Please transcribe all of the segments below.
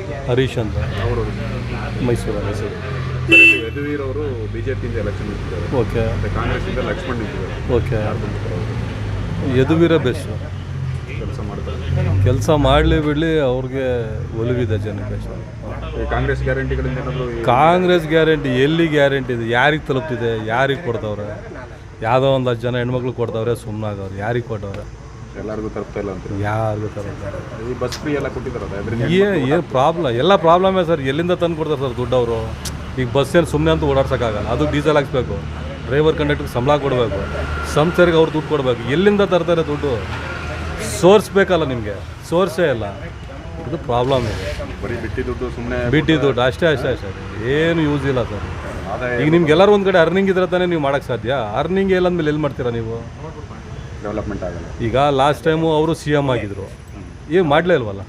Sir Harish ಅಂತ ಅವರು ಮೈಸೂರು ಮೈಸೂರು. ಯದುವೀರ್ ಅವರು ಬಿಜೆಪಿಯಿಂದ ಎಲೆಕ್ಷನ್ ನಿಂತಿದ್ದಾರೆ. ಓಕೆ. ಮತ್ತೆ ಕಾಂಗ್ರೆಸ್ಸಿಂದ ಲಕ್ಷ್ಮಣ್ ನಿಂತಿದ್ದಾರೆ. ಓಕೆ. ಯಾರು ಬಂದಿದ್ದಾರೆ ಅವರು? ಯದುವೀರ ಬೆಸ್ಟು. ಕೆಲಸ ಮಾಡ್ತಾರೆ. ಕೆಲಸ ಮಾಡಲಿ ಬಿಡಲಿ ಅವ್ರಿಗೆ ಒಲವಿದೆ ಜನಕ್ಕೆ. ಈ ಕಾಂಗ್ರೆಸ್ ಗ್ಯಾರಂಟಿಗಳಿಂದ ಏನಾದರೂ ಕಾಂಗ್ರೆಸ್ ಗ್ಯಾರಂಟಿ ಎಲ್ಲಿ ಗ್ಯಾರಂಟಿ ಇದೆ? ಯಾರಿಗೆ ತಲುಪ್ತಿದೆ? ಯಾರಿಗೆ ಕೊಡ್ತವ್ರೆ? ಯಾವುದೋ ಒಂದು ಹತ್ತು ಜನ ಹೆಣ್ಮಕ್ಳು ಕೊಡ್ತವ್ರೆ ಸುಮ್ಮನಾಗವ್ರೆ ಯಾರಿಗೆ ಕೊಟ್ಟವ್ರೆ ಎಲ್ಲರಿಗೂ ಇಲ್ಲ ಅಂತ. ಯಾರಿಗೂ ಈ ಬಸ್ ಫ್ರೀ ಎಲ್ಲ ಏ ಏನು ಪ್ರಾಬ್ಲಮ್ ಎಲ್ಲ ಪ್ರಾಬ್ಲಮೇ ಸರ್ ಎಲ್ಲಿಂದ ತಂದು ಕೊಡ್ತಾರೆ ಸರ್ ದುಡ್ಡು ಅವರು? ಈಗ ಬಸ್ ಏನು ಸುಮ್ಮನೆ ಅಂತೂ ಓಡಾಡ್ಸೋಕ್ಕಾಗಲ್ಲ. ಅದು ಡೀಸೆಲ್ ಹಾಕ್ಸ್ಬೇಕು. ಡ್ರೈವರ್ ಕಂಡಕ್ಟರ್ ಸಂಬಳ ಕೊಡಬೇಕು. ಸಂಸ್ಥೆಗೆ ಅವ್ರು ದುಡ್ಡು ಕೊಡಬೇಕು. ಎಲ್ಲಿಂದ ತರ್ತಾರೆ ದುಡ್ಡು? ಸೋರ್ಸ್ ಬೇಕಲ್ಲ ನಿಮಗೆ. ಸೋರ್ಸೇ ಇಲ್ಲ. ಇದು ಪ್ರಾಬ್ಲಮ್ ಇದೆ. ಬರೀ ಬಿಟ್ಟಿ ದುಡ್ಡು ಸುಮ್ಮನೆ ಬಿಟ್ಟಿ ದುಡ್ಡು ಅಷ್ಟೇ ಅಷ್ಟೇ ಅಷ್ಟೇ. ಏನು ಯೂಸ್ ಇಲ್ಲ ಸರ್ ಈಗ ನಿಮ್ಗೆ ಎಲ್ಲರೂ ಒಂದು ಕಡೆ ಅರ್ನಿಂಗ್ ಇದ್ರೆ ತಾನೇ ನೀವು ಮಾಡೋಕ್ಕೆ ಸಾಧ್ಯ. ಅರ್ನಿಂಗ್ ಇಲ್ಲ ಅಂದಮೇಲೆ ಎಲ್ಲಿ ಮಾಡ್ತೀರಾ ನೀವು? ಡೆವಲಪ್ಮೆಂಟ್ ಆಗಲ್ಲ. ಈಗ ಲಾಸ್ಟ್ ಟೈಮು ಅವರು ಸಿ ಎಂ ಆಗಿದ್ರು. ಏನು ಮಾಡಲೇ ಇಲ್ವಲ್ಲ?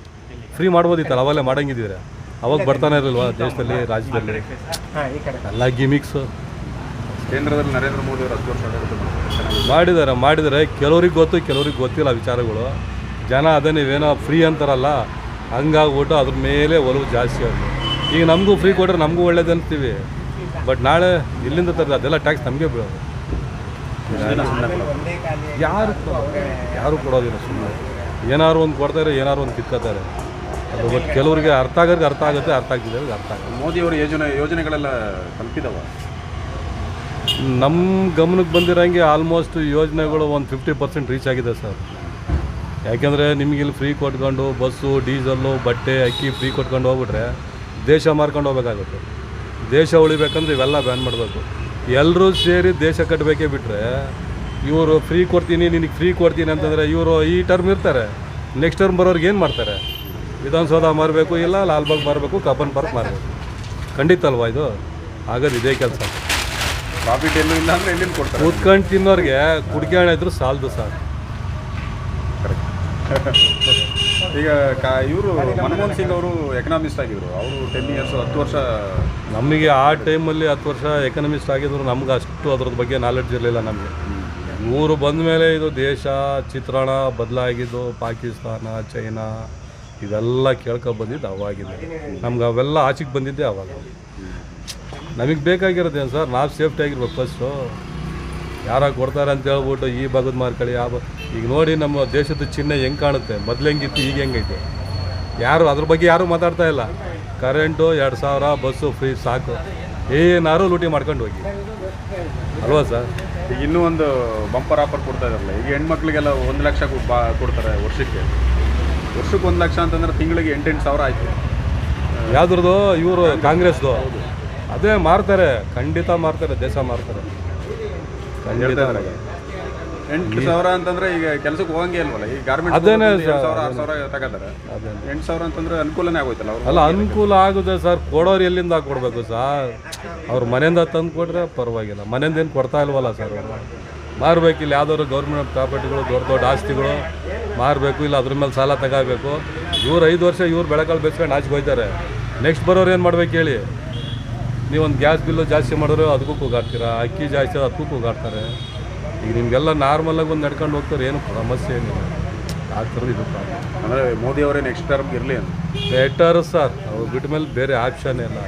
ಫ್ರೀ ಮಾಡ್ಬೋದಿತ್ತಲ್ಲ ಅವಾಗಲೇ ಮಾಡಂಗಿದ್ದೀರಾ? ಅವಾಗ ಬರ್ತಾನೆ ಇರಲ್ವಾ ದೇಶದಲ್ಲಿ ರಾಜ್ಯದಲ್ಲಿ? ಎಲ್ಲ ಗಿಮಿಕ್ಸ್ ಕೇಂದ್ರದಲ್ಲಿ ನರೇಂದ್ರ ಮೋದಿ ಅವರು ಹತ್ತು ವರ್ಷ ಆಡಳಿತ ಮಾಡಿದ್ದಾರೆ ಮಾಡಿದರೆ ಕೆಲವ್ರಿಗೆ ಗೊತ್ತು ಕೆಲವ್ರಿಗೆ ಗೊತ್ತಿಲ್ಲ ವಿಚಾರಗಳು. ಜನ ಅದೇ ನೀವೇನೋ ಫ್ರೀ ಅಂತಾರಲ್ಲ ಹಂಗಾಗ್ಬಿಟ್ಟು ಅದ್ರ ಮೇಲೆ ಒಲವು ಜಾಸ್ತಿ ಆಗುತ್ತೆ ಈಗ ನಮಗೂ ಫ್ರೀ ಕೊಟ್ಟರೆ ನಮಗೂ ಒಳ್ಳೇದು ಅಂತೀವಿ ಬಟ್ ನಾಳೆ ಇಲ್ಲಿಂದ ತರೋದು ಅದೆಲ್ಲ ಟ್ಯಾಕ್ಸ್ ನಮಗೆ ಬೀಳೋದು. ಯಾರು ಯಾರು ಕೊಡೋದಿಲ್ಲ ಸುಮ್ಮನೆ ಏನಾದ್ರು ಒಂದು ಕೊಡ್ತಾರೆ ಏನಾದ್ರು ಒಂದು ಕಿತ್ಕೋತಾರೆ. ಅದು ಬಟ್ ಕೆಲವ್ರಿಗೆ ಅರ್ಥ ಆಗೋದಕ್ಕೆ ಅರ್ಥ ಆಗುತ್ತೆ ಅರ್ಥ ಆಗ್ತಿದ್ದವ್ರಿಗೆ ಅರ್ಥ ಆಗುತ್ತೆ. ಮೋದಿ ಅವರ ಯೋಜನೆ ಯೋಜನೆಗಳೆಲ್ಲ ತಲುಪಿದವ? ನಮ್ಮ ಗಮನಕ್ಕೆ ಬಂದಿರೋಂಗೆ ಆಲ್ಮೋಸ್ಟ್ ಯೋಜನೆಗಳು ಒಂದು ಫಿಫ್ಟಿ ಪರ್ಸೆಂಟ್ ರೀಚ್ ಆಗಿದೆ ಸರ್. ಯಾಕೆಂದರೆ ನಿಮಗೆ ಇಲ್ಲಿ ಫ್ರೀ ಕೊಟ್ಕೊಂಡು ಬಸ್ಸು ಡೀಸಲ್ಲು ಬಟ್ಟೆ ಅಕ್ಕಿ ಫ್ರೀ ಕೊಟ್ಕೊಂಡು ಹೋಗ್ಬಿಟ್ರೆ ದೇಶ ಮಾರ್ಕೊಂಡು ಹೋಗ್ಬೇಕಾಗುತ್ತೆ. ದೇಶ ಉಳಿಬೇಕಂದ್ರೆ ಇವೆಲ್ಲ ಬ್ಯಾನ್ ಮಾಡಬೇಕು. ಎಲ್ಲರೂ ಸೇರಿ ದೇಶ ಕಟ್ಟಬೇಕೇ ಬಿಟ್ಟರೆ ಇವರು ಫ್ರೀ ಕೊಡ್ತೀನಿ ನಿನಗೆ ಫ್ರೀ ಕೊಡ್ತೀನಿ ಅಂತಂದರೆ ಇವರು ಈ ಟರ್ಮ್ ಇರ್ತಾರೆ. ನೆಕ್ಸ್ಟ್ ಟರ್ಮ್ ಬರೋರ್ಗೆ ಏನು ಮಾಡ್ತಾರೆ? ವಿಧಾನಸೌಧ ಮಾರಬೇಕು ಇಲ್ಲ ಲಾಲ್ಬಾಗ್ ಮಾರಬೇಕು ಕಬ್ಬನ್ ಪಾರ್ಕ್ ಮಾರಬೇಕು. ಖಂಡಿತ ಅಲ್ವಾ ಇದು? ಆಗೋದು ಇದೇ ಕೆಲಸ. ಕೂತ್ಕೊಂಡು ತಿನ್ನೋರಿಗೆ ಕುಡ್ಕೊಂಡಿದ್ರು ಇದ್ರು ಸಾಲದು ಸರ್ ಈಗ ಕಾ ಇವರು ಮನಮೋಹನ್ ಸಿಂಗ್ ಅವರು ಎಕನಾಮಿಸ್ಟ್ ಆಗಿದ್ರು. ಅವರು ಟೆನ್ ಇಯರ್ಸ್ ಹತ್ತು ವರ್ಷ ನಮಗೆ ಆ ಟೈಮಲ್ಲಿ ಹತ್ತು ವರ್ಷ ಎಕನಾಮಿಸ್ಟ್ ಆಗಿದ್ರು ನಮ್ಗೆ ಅಷ್ಟು ಅದ್ರದ್ದು ಬಗ್ಗೆ ನಾಲೆಡ್ಜ್ ಇರಲಿಲ್ಲ ನಮಗೆ. ಇವರು ಬಂದ ಮೇಲೆ ಇದು ದೇಶ ಚಿತ್ರಣ ಬದಲಾಗಿದ್ದು ಪಾಕಿಸ್ತಾನ ಚೈನಾ ಇದೆಲ್ಲ ಕೇಳ್ಕೊ ಬಂದಿದ್ದು ಅವಾಗಿದೆ. ನಮ್ಗೆ ಅವೆಲ್ಲ ಆಚೆಗೆ ಬಂದಿದ್ದೆ ಅವಾಗ. ನಮಗೆ ಬೇಕಾಗಿರೋದೇನು ಸರ್? ನಾವು ಸೇಫ್ಟಿ ಆಗಿರ್ಬೇಕು ಫಸ್ಟು ಯಾರಾಗ ಕೊಡ್ತಾರೆ ಅಂತ ಹೇಳ್ಬಿಟ್ಟು ಈ ಭಾಗದ ಮಾರ್ಕೊಳ್ಳಿ ಯಾವ ಬ- ಈಗ ನೋಡಿ ನಮ್ಮ ದೇಶದ ಚಿಹ್ನೆ ಹೆಂಗೆ ಕಾಣುತ್ತೆ. ಮೊದ್ಲು ಹೆಂಗಿತ್ತು ಈಗ ಹೆಂಗೈತೆ? ಯಾರು ಅದ್ರ ಬಗ್ಗೆ ಯಾರೂ ಮಾತಾಡ್ತಾ ಇಲ್ಲ. ಕರೆಂಟು ಎರಡು ಸಾವಿರ ಬಸ್ಸು ಫ್ರೀ ಸಾಕು. ಏನಾರು ಲೂಟಿ ಮಾಡ್ಕೊಂಡು ಹೋಗಿ. ಅಲ್ವಾ ಸರ್? ಈಗ ಇನ್ನೂ ಒಂದು ಬಂಪರ್ ಆಫರ್ ಕೊಡ್ತಾ ಇದಾರಲ್ಲ ಈಗ ಹೆಣ್ಮಕ್ಳಿಗೆಲ್ಲ ಒಂದು ಲಕ್ಷ ಬಾ ಕೊಡ್ತಾರೆ ವರ್ಷಕ್ಕೆ. ವರ್ಷಕ್ಕೆ ಒಂದು ಲಕ್ಷ ಅಂತಂದ್ರೆ ತಿಂಗಳಿಗೆ ಎಂಟೆಂಟು ಸಾವಿರ ಆಯಿತು. ಯಾವ್ದ್ರದ್ದು? ಇವರು ಕಾಂಗ್ರೆಸ್ದು. ಅದೇ ಮಾರ್ತಾರೆ. ಖಂಡಿತ ಮಾರ್ತಾರೆ ದೇಶ ಮಾರ್ತಾರೆ. ಖಂಡಿತ. ಎಂಟು ಸಾವಿರ ಅಂತಂದ್ರೆ ಈಗ ಕೆಲಸಕ್ಕೆ ಹೋಗಂಗೆ ಇಲ್ವಲ್ಲ? ಈಗ ಗಾರ್ಮೆಂಟ್ ಅದೇನೇ ಸಾವಿರ ಆರು ಸಾವಿರ ತಗೋತಾರೆ. ಎಂಟು ಸಾವಿರ ಅಂತಂದ್ರೆ ಅನುಕೂಲನೇ ಆಗೋಯ್ತಲ್ಲ ಅವ್ರು ಅಲ್ಲ ಅನುಕೂಲ ಆಗುತ್ತೆ ಸರ್ ಕೊಡೋರು ಎಲ್ಲಿಂದ ಕೊಡಬೇಕು ಸರ್? ಅವ್ರ ಮನೆಯಿಂದ ತಂದು ಕೊಟ್ರೆ ಪರವಾಗಿಲ್ಲ. ಮನೆಯಿಂದ ಏನು ಕೊಡ್ತಾ ಇಲ್ವಲ್ಲ ಸರ್ ಮಾರ್ಬೇಕು ಇಲ್ಲಿ ಯಾವ್ದಾದ್ರು ಗೌರ್ಮೆಂಟ್ ಪ್ರಾಪರ್ಟಿಗಳು ದೊಡ್ಡ ದೊಡ್ಡ ಆಸ್ತಿಗಳು ಮಾರಬೇಕು ಇಲ್ಲ ಅದ್ರ ಮೇಲೆ ಸಾಲ ತಗೋಬೇಕು. ಇವ್ರು ಐದು ವರ್ಷ ಇವ್ರು ಬೆಳಕಲ್ಲಿ ಬೆಸ್ಕೊಂಡು ಆಚೆಗೆ ಹೋಯ್ತಾರೆ. ನೆಕ್ಸ್ಟ್ ಬರೋರು ಏನು ಮಾಡ್ಬೇಕು ಹೇಳಿ? ನೀವೊಂದು ಗ್ಯಾಸ್ ಬಿಲ್ಲು ಜಾಸ್ತಿ ಮಾಡಿದ್ರೆ ಅದಕ್ಕೂ ಕೂಗಾಡ್ತೀರಾ? ಅಕ್ಕಿ ಜಾಸ್ತಿ ಅದಕ್ಕೂ ಕೂಗಾಡ್ತಾರೆ. ಈಗ ನಿಮಗೆಲ್ಲ ನಾರ್ಮಲಾಗಿ ಒಂದು ನಡ್ಕೊಂಡು ಹೋಗ್ತಾರೆ ಏನು ಸಮಸ್ಯೆ ಏನಿಲ್ಲ. ಆ ಥರದ್ದು ಇದು ಅಂದರೆ ಅಂದ್ರೆ ಮೋದಿ ಅವರೇ ನೆಕ್ಸ್ಟ್ ಟರ್ಮ್ ಇರಲಿ ಅಂತ. ಬೆಟರ್ ಸರ್ ಅವ್ರು ಬಿಟ್ಟ ಮೇಲೆ ಬೇರೆ ಆಪ್ಷನ್ ಇಲ್ಲ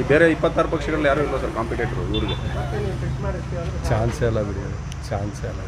ಈ ಬೇರೆ ಇಪ್ಪತ್ತಾರು ಪಕ್ಷಗಳಲ್ಲಿ ಯಾರು ಇಲ್ಲ ಸರ್ ಕಾಂಪಿಟೇಟರ್ ಇವ್ರಿಗೆ ಚಾನ್ಸೇ ಇಲ್ಲ ಬಿಡಿ. ಚಾನ್ಸೇ ಇಲ್ಲ